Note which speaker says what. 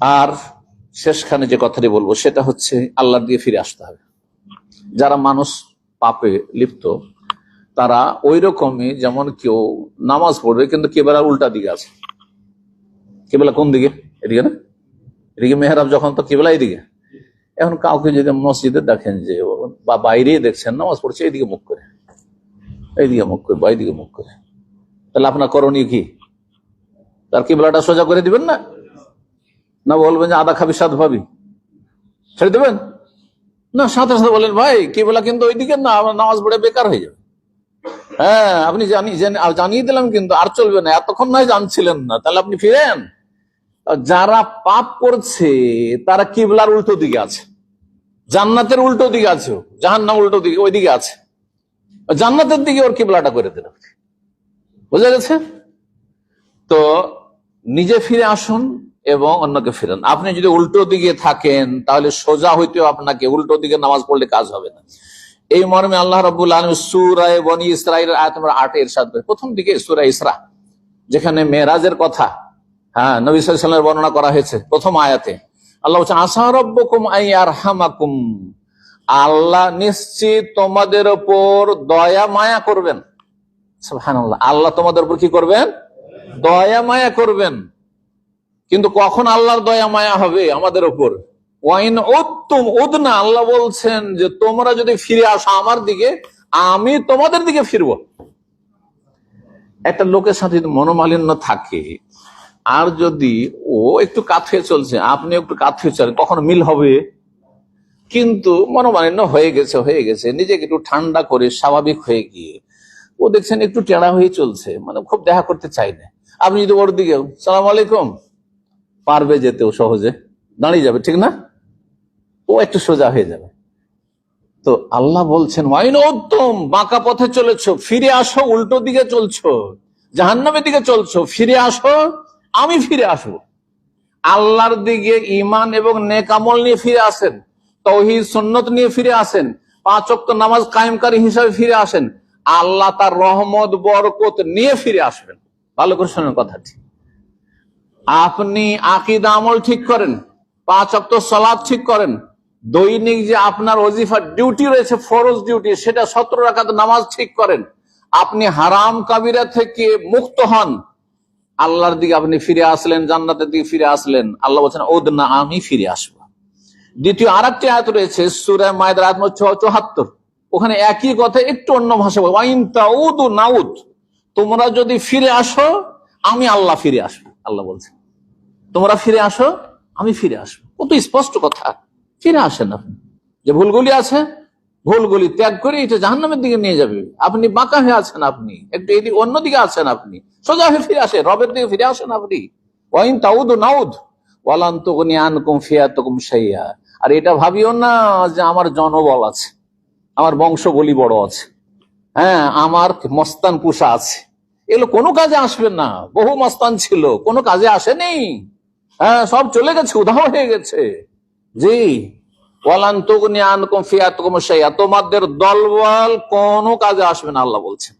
Speaker 1: আর শেষখানে যে কথাটি বলব, সেটা হচ্ছে আল্লাহর দিয়ে ফিরে আসতে হবে। যারা মানুষ পাপে লিপ্ত, তারা ওই রকমই যেমন কেউ নামাজ পড়বে, কিন্তু কেবেলা উল্টা দিকে আছে। কেবেলা কোন দিকে? এদিকে না? এদিকে মেহরাব যখন, তো কেবেলা এদিকে। এখন কাউকে যদি মসজিদে দেখেন যে, বা বাইরে দেখছেন, নামাজ পড়ছে এইদিকে মুখ করে। এইদিকে মুখ করে বা এইদিকে মুখ করে। তাহলে আপনার করণীয় কি? তার কেবলাটা সোজা করে দিবেন না? না বলবেন যে আদা খাবি, সাত ভাবি। ছেড়ে দেবেন? না, সাথে সাথে বলেন, ভাই, কি কেবলা কিন্তু ওই ওইদিকে না, আমার নামাজ পড়ে বেকার হয়ে যাবে। হ্যাঁ আপনি জানি জানিয়ে দিলাম কিন্তু আর চলবে না, এতক্ষণ নয় জানছিলেন না, তাহলে আপনি ফিরেন। যারা পাপ করছে, তারা কিবলার উল্টো দিকে আছে। জান্নাতের উল্টো দিকে আছে জাহান্নাম উল্টো দিকে ওই দিকে আছে। জান্নাতের দিকে ওর কিবলাটা করে দিল বুঝা গেছে? তো নিজে ফিরে আসুন এবং অন্যকে ফিরেন। আপনি যদি উল্টো দিকে থাকেন, তাহলে সোজা হইতেও আপনাকে উল্টো দিকে নামাজ পড়লে কাজ হবে না। এই মর্মে আল্লাহ রবুল আলম সুরায় বনি ইসরায়েল আয়াত আটে ইরশাদ করে। প্রথম দিকে সুরা ইসরা, যেখানে মেরাজের কথা হ্যাঁ নবী সাল্লামের বর্ণনা করা হয়েছে প্রথম আয়াতে। আল্লাহ বলছেন আসা রব্বকুম আই আরহামাকুম আল্লাহ নিশ্চিত তোমাদের ওপর দয়া, মায়া করবেন। আল্লাহ তোমাদের উপর কি করবেন? দয়া, মায়া করবেন। কিন্তু কখন আল্লাহর দয়া মায়া হবে আমাদের ওপর ওয়াইন উত্তম উদনা, আল্লাহ বলছেন যে, তোমরা যদি ফিরে আসো আমার দিকে, আমি তোমাদের দিকে ফিরবো। একটা লোকের সাথে মনোমালিন্য থাকে, আর যদি ও একটু কাত হয়ে চলছে, আপনি একটু কাত হয়ে চলেন, তখন মিল হবে। কিন্তু মনোমালিন্য হয়ে গেছে হয়ে গেছে, নিজেকে একটু ঠান্ডা করে স্বাভাবিক হয়ে গিয়ে, ও দেখছেন একটু টেড়া হয়ে চলছে মানে খুব দেখা করতে চাই না। আপনি যদি ওর দিকে, সালাম আলাইকুম। পারবে যেতেও সহজে। দাঁড়িয়ে যাবে, ঠিক না? ও একটু সোজা হয়ে যাবে। তো আল্লাহ বলছেন, ওয়াইন উত্তম, বাঁকা পথে চলেছো, ফিরে আসো, উল্টো দিকে চলছো, জাহান্নামের দিকে চলছো, ফিরে আসো, আমি ফিরে আসব। আল্লাহর দিকে ইমান এবং নেকামল নিয়ে ফিরে আসেন, তৌহিদ, সুন্নত নিয়ে ফিরে আসেন, পাঁচ অক্ত নামাজ কায়েমকারী হিসাবে ফিরে আসেন, আল্লাহ তার রহমত, বরকত নিয়ে ফিরে আসবেন। ভালো করে শোনেন কথাটি। আপনি আকিদ আমল ঠিক করেন, পাঁচ অক্ত সলাদ ঠিক করেন, দৈনিক যে আপনার ওজিফার ডিউটি রয়েছে, ফরজ ডিউটি সেটা সতেরো রাখাত নামাজ ঠিক করেন। আপনি হারাম কাবিরা থেকে মুক্ত হন। আল্লাহর দিকে আপনি ফিরে আসলেন, জান্নাতের দিকে ফিরে আসলেন। আল্লাহ বলছেন ওদ না আমি ফিরে আসব। দ্বিতীয় আর একটি আয়াত রয়েছে সুরায় মায়ের আয়াত চৌহাত্তর ওখানে একই কথা, একটু অন্য ভাষা ওয়াইন তাউদ নাউদ, তোমরা যদি ফিরে আসো, আমি আল্লাহ ফিরে আসব। আল্লাহ বলছে। তোমরা ফিরে আসো, আমি ফিরে আসব। কত স্পষ্ট কথা। ফিরে আসেন আপনি। যে ভুলগুলি আছে, ভুলগুলি ত্যাগ করে এটা জাহান্নামের দিকে নিয়ে যাবে। আপনি বাঁকা হয়ে আছেন আপনি। একটু এদিকে, অন্যদিকে আছেন আপনি। সোজা হয়ে ফিরে আসেন, রবের দিকে ফিরে আসেন আপনি। ওয়াইন তাউদ নাউদ ওয়ালান তকুনি আনকুম ফিয়া সাইয়া আর এটা ভাবিও না যে আমার জনবল আছে, আমার বংশ বলি বড় আছে। হ্যাঁ আমার মস্তান পুষা আছে। এগুলো কোনো কাজে আসবে না। বহু মস্তান ছিল, কোনো কাজে আসেনি। হ্যাঁ সব চলে গেছে, উধাও হয়ে গেছে। জি। ওয়ালান্তগুনি আনকুম ফিয়াতকুম শাইয়া তোমাদের দলবল কোনো কাজে আসবে না, আল্লাহ বলছেন।